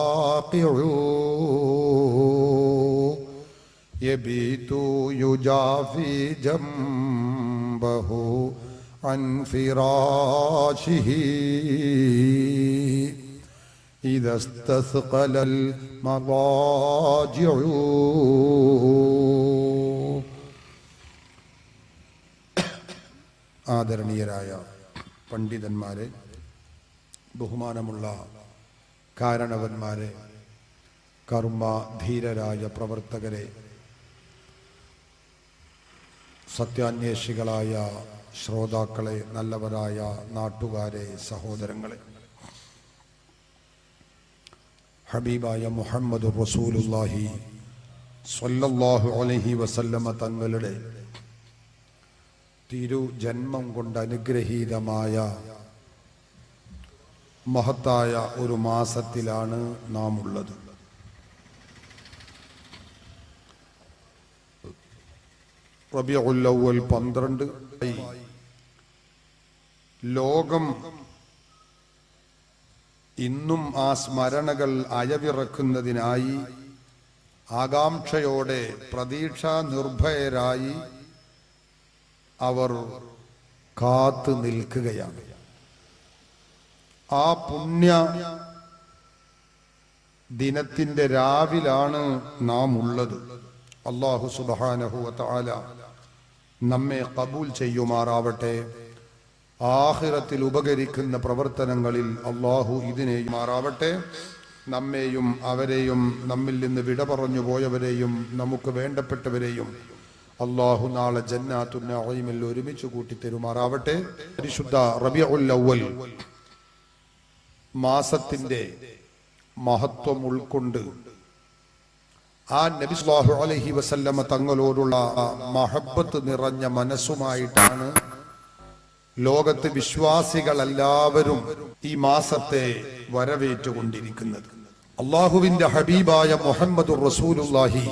واقع يبيت يجافي جنبه عن فراشه إذا استثقل المضاجع ആദരണീയരായ പണ്ഡിതന്മാരെ ബഹുമാനമുള്ള കാരണവന്മാരെ കർമ്മ ധീരരായ പ്രവർത്തകരെ സത്യാന്വേഷികളായ ശ്രോതാക്കളെ നല്ലവരായ നാട്ടുകാരെ സഹോദരങ്ങളെ. ഹബീബായ മുഹമ്മദ് റസൂലുല്ലാഹി സ്വല്ലല്ലാഹു അലഹി വസല്ലമ തങ്ങളുടെ തിരു ജന്മം കൊണ്ട് അനുഗ്രഹീതമായ മഹത്തായ ഒരു മാസത്തിലാണ് നാം ഉള്ളത് റബിയുല്ലവൽ പന്ത്രണ്ട് ലോകം ഇന്നും ആ സ്മരണകൾ അയവിറക്കുന്നതിനായി ആകാംക്ഷയോടെ പ്രതീക്ഷാ നിർഭയരായി അവർ കാത്തു നിൽക്കുകയാണ്. ആ പുണ്യ ദിനത്തിന്റെ രാവിലാണ് നാം ഉള്ളത് അള്ളാഹു സുബാനഹുല നമ്മെ കബൂൽ ചെയ്യുമാറാവട്ടെ. ആഹിറത്തിൽ ഉപകരിക്കുന്ന പ്രവർത്തനങ്ങളിൽ അള്ളാഹു ഇതിനെ മാറാവട്ടെ. നമ്മെയും അവരെയും നമ്മിൽ നിന്ന് വിട പറഞ്ഞു പോയവരെയും നമുക്ക് വേണ്ടപ്പെട്ടവരെയും അള്ളാഹു നാളെ ജന്നാത്തുന്ന ഒരുമിച്ച് കൂട്ടി തരുമാറാവട്ടെ പരിശുദ്ധ അവൽ മാസത്തിന്റെ മഹത്വം ഉൾക്കൊണ്ട് ആ നബി സ്വാഹു അലഹി വസല്ലമ തങ്ങളോടുള്ള മഹബത്ത് നിറഞ്ഞ മനസ്സുമായിട്ടാണ് ലോകത്ത് വിശ്വാസികളെല്ലാവരും ഈ മാസത്തെ വരവേറ്റുകൊണ്ടിരിക്കുന്നത്. അള്ളാഹുവിന്റെ ഹബീബായ മുഹമ്മദ് റസൂലുല്ലാഹി